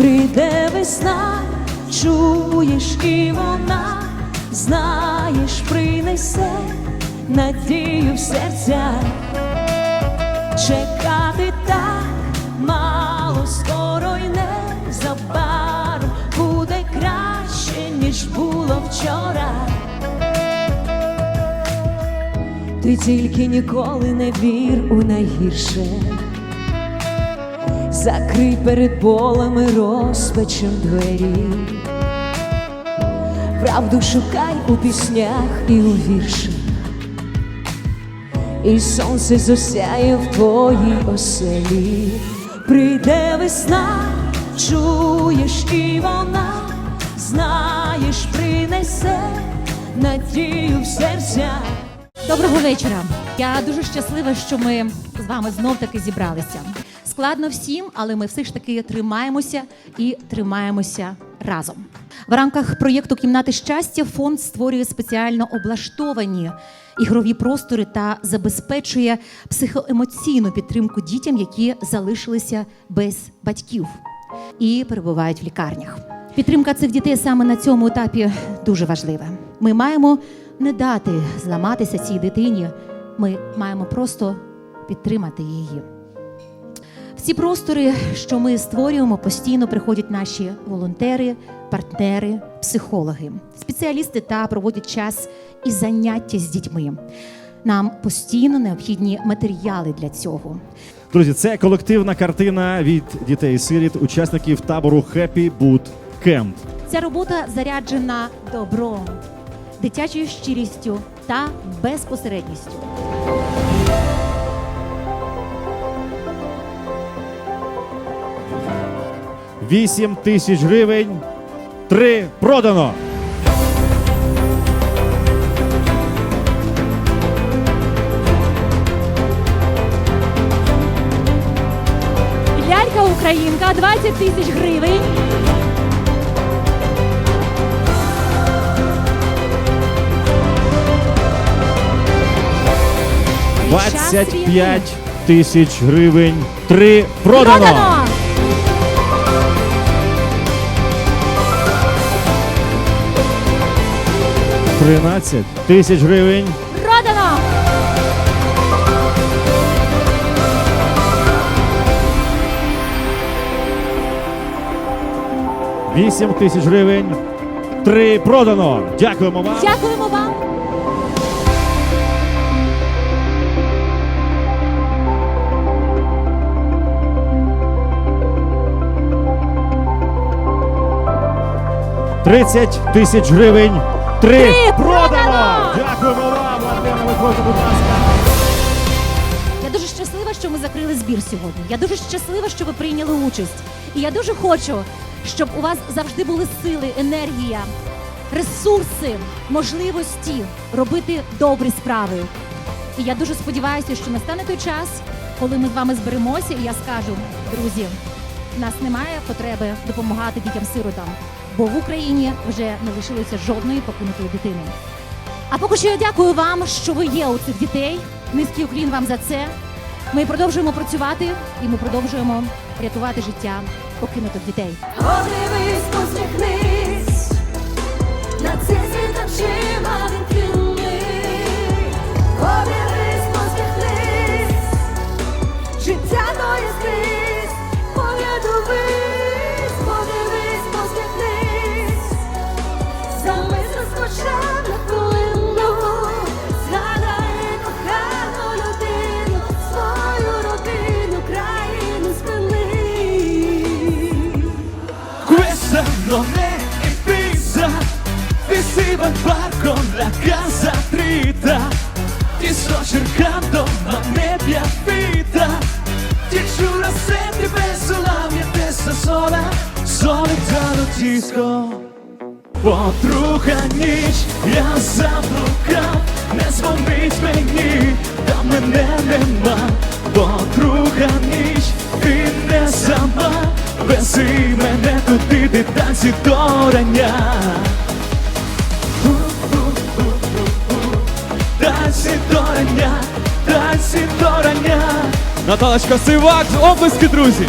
прийде весна, чуєш, і вона, знаєш, принесе надію в серця. Чекати так мало скоро й незабаром буде краще, ніж було вчора. Ти тільки ніколи не вір у найгірше. Закрий перед болами розпачем двері. Правду шукай у піснях і у віршах. І сонце засяє в твоїй оселі. Прийде весна, чуєш, і вона, знаєш, принесе надію в серця. Доброго вечора. Я дуже щаслива, що ми з вами знов таки зібралися. Складно всім, але ми все ж таки тримаємося і тримаємося разом. В рамках проєкту Кімнати щастя фонд створює спеціально облаштовані ігрові простори та забезпечує психоемоційну підтримку дітям, які залишилися без батьків і перебувають в лікарнях. Підтримка цих дітей саме на цьому етапі дуже важлива. Ми маємо не дати зламатися цій дитині. Ми маємо просто підтримати її. В ці простори, що ми створюємо, постійно приходять наші волонтери, партнери, психологи, спеціалісти та проводять час і заняття з дітьми. Нам постійно необхідні матеріали для цього. Друзі, це колективна картина від дітей-сиріт, учасників табору Happy Boot Camp. Ця робота заряджена добром, дитячою щирістю та безпосередністю. Вісім тисяч гривень. Три продано. Лялька Українка 20 тисяч гривень. Двадцять п'ять тисяч гривень. Три продано. Продано! Тринадцять тисяч гривень. Продано! Вісім тисяч гривень. Три продано. Дякуємо вам. Дякуємо вам. Тридцять тисяч гривень. Три Три продано. Дякуємо вам. Артема, виходьте, будь ласка. Я дуже щаслива, що ми закрили збір сьогодні. Я дуже щаслива, що ви прийняли участь. І я дуже хочу, щоб у вас завжди були сили, енергія, ресурси, можливості робити добрі справи. І я дуже сподіваюся, що настане той час, коли ми з вами зберемося, і я скажу, друзі, в нас немає потреби допомагати дітям-сиротам, бо в Україні вже не лишилося жодної покинутої дитини. А поки що я дякую вам, що ви є у цих дітей. Низький уклін вам за це. Ми продовжуємо працювати і ми продовжуємо рятувати життя покинутих дітей. Подивись, посміхнись, non è Ibiza Ti si va al parco, la casa trita Ti sto cercando ma nebbia vita Ti giuro sempre penso la mia testa sola Solitano disco Подруга ніч, я заблукав, не дзвонить мені, та мене нема. Подруга ніч, ти не сама, вези мене туди, де танці до рання. Танці до рання, танці до рання. Наталочка Сивак, облиски, друзі!